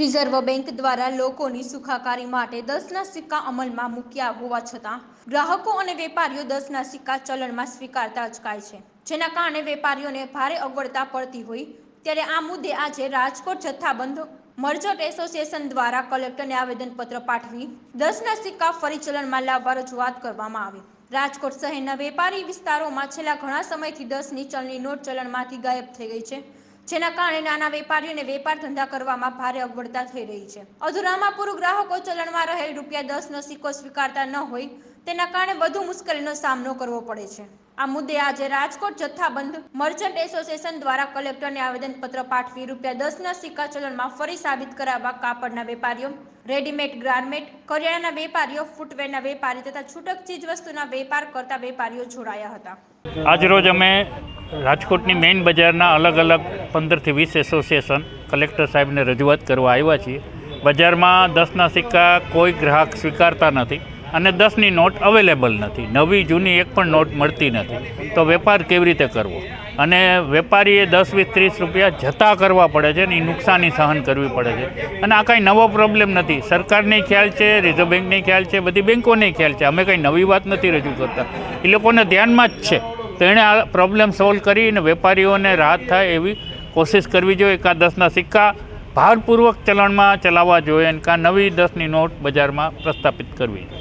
Reserve bank દ્વારા લોકોની સુખાકારી માટે દસના સિક્કા અમલમાં મૂક્યા હોવા છતાં, ગ્રાહકો અને વેપારીઓ દસના સિક્કા ચલણમાં સ્વીકારતા અચકાય છે. જેના કારણે વેપારીઓને ભારે અગવડતા પડતી હોય, ત્યારે આ મુદ્દે આજે રાજકોટ જથ્થાબંધ મર્ચન્ટ એસોસિએશન દ્વારા કલેક્ટરને આવેદનપત્ર પાઠવી દસના સિક્કા ફરી ચલણમાં લાવવા રજૂઆત કરવામાં આવી. રાજકોટ શહેરના વેપારી વિસ્તારોમાં છેલ્લા ઘણા સમયથી દસની ચલણી નોટ ચલણમાંથી ગાયબ થઈ ગઈ છે. જેના કારણે નાના વેપારીઓને વેપાર ધંધા કરવામાં ભારે અગવડતા થઈ રહી છે. અધૂરામાં પૂરું ગ્રાહકો ચલણમાં રહેલ રૂપિયા દસનો સિક્કો સ્વીકારતા ન હોય તેના કારણે વધુ મુશ્કેલીનો સામનો કરવો પડે છે. આ મુદ્દે આજે રાજકોટ જથ્થાબંધ મર્ચન્ટ એસોસિએશન દ્વારા કલેક્ટરને આવેદનપત્ર પાઠવી રૂપિયા દસના સિક્કા ચલણમાં ફરી સાબિત કરાવવા કાપડના વેપારીઓ, રેડીમેડ ગાર્મેન્ટ, કરિયાણાના વેપારીઓ, ફૂટવેરના વેપારી તથા છૂટક ચીજવસ્તુના વેપાર કરતા વેપારીઓ જોડાયા હતા. આજરોજ અમે રાજકોટની મેઇન બજારના અલગ અલગ પંદરથી વીસ એસોસિએશન કલેક્ટર સાહેબને રજૂઆત કરવા આવ્યા છીએ. બજારમાં દસના સિક્કા કોઈ ગ્રાહક સ્વીકારતા નથી. અને દસની નોટ અવેલેબલ નથી. નવી, જૂની એક પણ નોટ મળતી નથી. તો વેપાર કેવી રીતે કરવો? અને વેપારીએ દસ વીસ ત્રીસ રૂપિયા જતા કરવા પડે છે અને એ નુકસાની સહન કરવી પડે છે. અને આ કાંઈ નવો પ્રોબ્લેમ નથી. સરકારને ખ્યાલ છે, રિઝર્વ બેંકને ખ્યાલ છે, બધી બેંકોને ખ્યાલ છે. અમે કંઈ નવી વાત નથી રજૂ કરતા. એ લોકોને ધ્યાનમાં જ છે. તો એણે આ પ્રોબ્લેમ સોલ્વ કરીને વેપારીઓને રાહત થાય એવી કોશિશ કરવી જોઈએ. કાં દસના સિક્કા ભારપૂર્વક ચલણમાં ચલાવવા જોઈએ અને કાં નવી દસની નોટ બજારમાં પ્રસ્થાપિત કરવી જોઈએ.